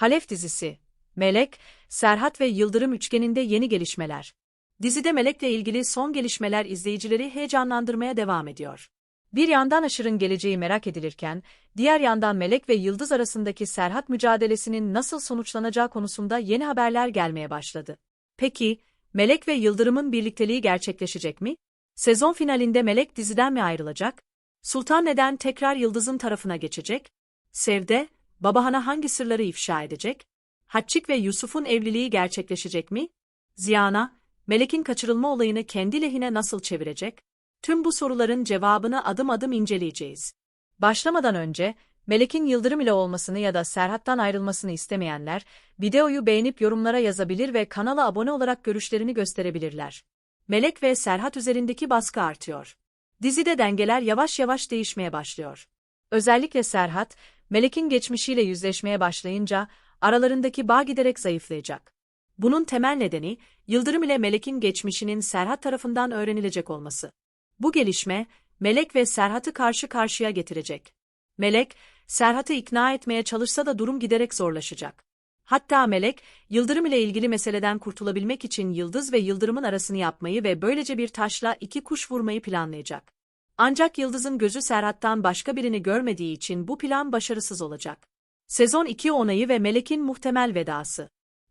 Halef dizisi. Melek, Serhat ve Yıldırım üçgeninde yeni gelişmeler. Dizide Melek'le ilgili son gelişmeler izleyicileri heyecanlandırmaya devam ediyor. Bir yandan Aşır'ın geleceği merak edilirken, diğer yandan Melek ve Yıldız arasındaki Serhat mücadelesinin nasıl sonuçlanacağı konusunda yeni haberler gelmeye başladı. Peki, Melek ve Yıldırım'ın birlikteliği gerçekleşecek mi? Sezon finalinde Melek diziden mi ayrılacak? Sultan neden tekrar Yıldız'ın tarafına geçecek? Sevde, Babahan'a hangi sırları ifşa edecek? Hatçik ve Yusuf'un evliliği gerçekleşecek mi? Ziyana, Melek'in kaçırılma olayını kendi lehine nasıl çevirecek? Tüm bu soruların cevabını adım adım inceleyeceğiz. Başlamadan önce, Melek'in Yıldırım ile olmasını ya da Serhat'tan ayrılmasını istemeyenler, videoyu beğenip yorumlara yazabilir ve kanala abone olarak görüşlerini gösterebilirler. Melek ve Serhat üzerindeki baskı artıyor. Dizide dengeler yavaş yavaş değişmeye başlıyor. Özellikle Serhat, Melek'in geçmişiyle yüzleşmeye başlayınca, aralarındaki bağ giderek zayıflayacak. Bunun temel nedeni, Yıldırım ile Melek'in geçmişinin Serhat tarafından öğrenilecek olması. Bu gelişme, Melek ve Serhat'ı karşı karşıya getirecek. Melek, Serhat'ı ikna etmeye çalışsa da durum giderek zorlaşacak. Hatta Melek, Yıldırım ile ilgili meseleden kurtulabilmek için Yıldız ve Yıldırım'ın arasını yapmayı ve böylece bir taşla iki kuş vurmayı planlayacak. Ancak Yıldız'ın gözü Serhat'tan başka birini görmediği için bu plan başarısız olacak. Sezon 2 onayı ve Melek'in muhtemel vedası.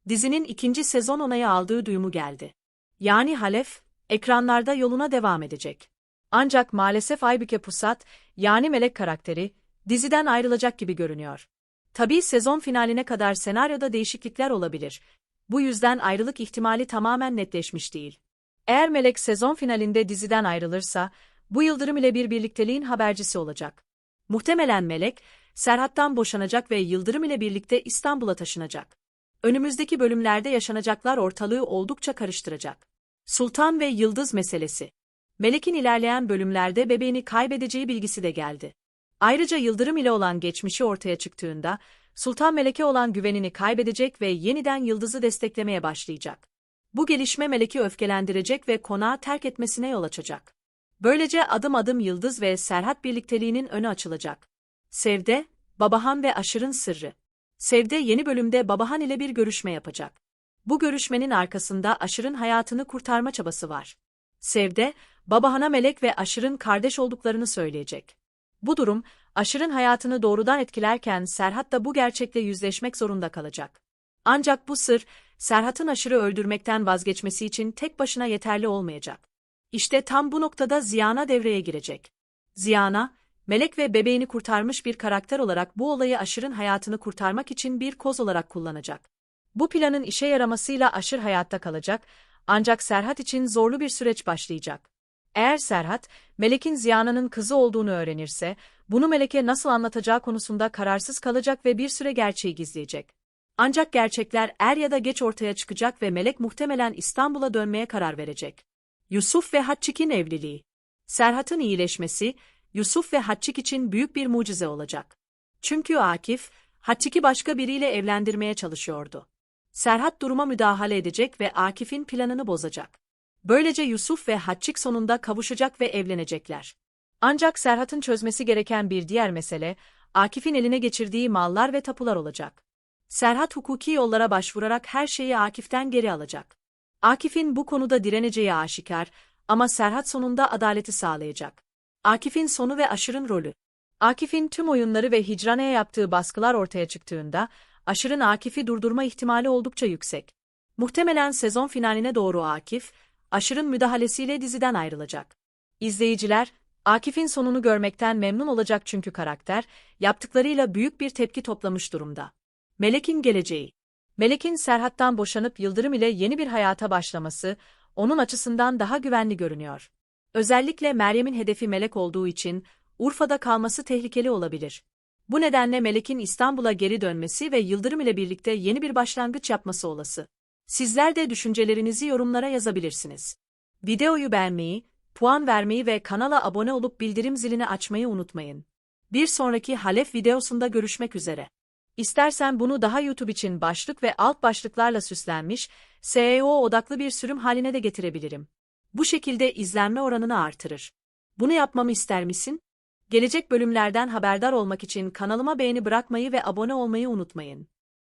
Dizinin ikinci sezon onayı aldığı duyumu geldi. Yani Halef, ekranlarda yoluna devam edecek. Ancak maalesef Aybüke Pusat, yani Melek karakteri, diziden ayrılacak gibi görünüyor. Tabii sezon finaline kadar senaryoda değişiklikler olabilir. Bu yüzden ayrılık ihtimali tamamen netleşmiş değil. Eğer Melek sezon finalinde diziden ayrılırsa, bu Yıldırım ile bir birlikteliğin habercisi olacak. Muhtemelen Melek, Serhat'tan boşanacak ve Yıldırım ile birlikte İstanbul'a taşınacak. Önümüzdeki bölümlerde yaşanacaklar ortalığı oldukça karıştıracak. Sultan ve Yıldız meselesi. Melek'in ilerleyen bölümlerde bebeğini kaybedeceği bilgisi de geldi. Ayrıca Yıldırım ile olan geçmişi ortaya çıktığında, Sultan Melek'e olan güvenini kaybedecek ve yeniden Yıldız'ı desteklemeye başlayacak. Bu gelişme Melek'i öfkelendirecek ve konağı terk etmesine yol açacak. Böylece adım adım Yıldız ve Serhat birlikteliğinin önü açılacak. Sevde, Babahan ve Aşır'ın sırrı. Sevde yeni bölümde Babahan ile bir görüşme yapacak. Bu görüşmenin arkasında Aşır'ın hayatını kurtarma çabası var. Sevde, Babahan'a Melek ve Aşır'ın kardeş olduklarını söyleyecek. Bu durum, Aşır'ın hayatını doğrudan etkilerken Serhat da bu gerçekle yüzleşmek zorunda kalacak. Ancak bu sır, Serhat'ın Aşır'ı öldürmekten vazgeçmesi için tek başına yeterli olmayacak. İşte tam bu noktada Ziyana devreye girecek. Ziyana, Melek ve bebeğini kurtarmış bir karakter olarak bu olayı Aşır'ın hayatını kurtarmak için bir koz olarak kullanacak. Bu planın işe yaramasıyla Aşır hayatta kalacak, ancak Serhat için zorlu bir süreç başlayacak. Eğer Serhat, Melek'in Ziyana'nın kızı olduğunu öğrenirse, bunu Melek'e nasıl anlatacağı konusunda kararsız kalacak ve bir süre gerçeği gizleyecek. Ancak gerçekler er ya da geç ortaya çıkacak ve Melek muhtemelen İstanbul'a dönmeye karar verecek. Yusuf ve Hatçik'in evliliği. Serhat'ın iyileşmesi, Yusuf ve Hatçik için büyük bir mucize olacak. Çünkü Akif, Hatçik'i başka biriyle evlendirmeye çalışıyordu. Serhat duruma müdahale edecek ve Akif'in planını bozacak. Böylece Yusuf ve Hatçik sonunda kavuşacak ve evlenecekler. Ancak Serhat'ın çözmesi gereken bir diğer mesele, Akif'in eline geçirdiği mallar ve tapular olacak. Serhat hukuki yollara başvurarak her şeyi Akif'ten geri alacak. Akif'in bu konuda direneceği aşikar ama Serhat sonunda adaleti sağlayacak. Akif'in sonu ve Aşır'ın rolü. Akif'in tüm oyunları ve Hicrane'ye yaptığı baskılar ortaya çıktığında, Aşır'ın Akif'i durdurma ihtimali oldukça yüksek. Muhtemelen sezon finaline doğru Akif, Aşır'ın müdahalesiyle diziden ayrılacak. İzleyiciler, Akif'in sonunu görmekten memnun olacak çünkü karakter, yaptıklarıyla büyük bir tepki toplamış durumda. Melek'in geleceği Melek'in Serhat'tan boşanıp Yıldırım ile yeni bir hayata başlaması, onun açısından daha güvenli görünüyor. Özellikle Meryem'in hedefi Melek olduğu için, Urfa'da kalması tehlikeli olabilir. Bu nedenle Melek'in İstanbul'a geri dönmesi ve Yıldırım ile birlikte yeni bir başlangıç yapması olası. Sizler de düşüncelerinizi yorumlara yazabilirsiniz. Videoyu beğenmeyi, puan vermeyi ve kanala abone olup bildirim zilini açmayı unutmayın. Bir sonraki Halef videosunda görüşmek üzere. İstersen bunu daha YouTube için başlık ve alt başlıklarla süslenmiş, SEO odaklı bir sürüm haline de getirebilirim. Bu şekilde izlenme oranını artırır. Bunu yapmamı ister misin? Gelecek bölümlerden haberdar olmak için kanalıma beğeni bırakmayı ve abone olmayı unutmayın.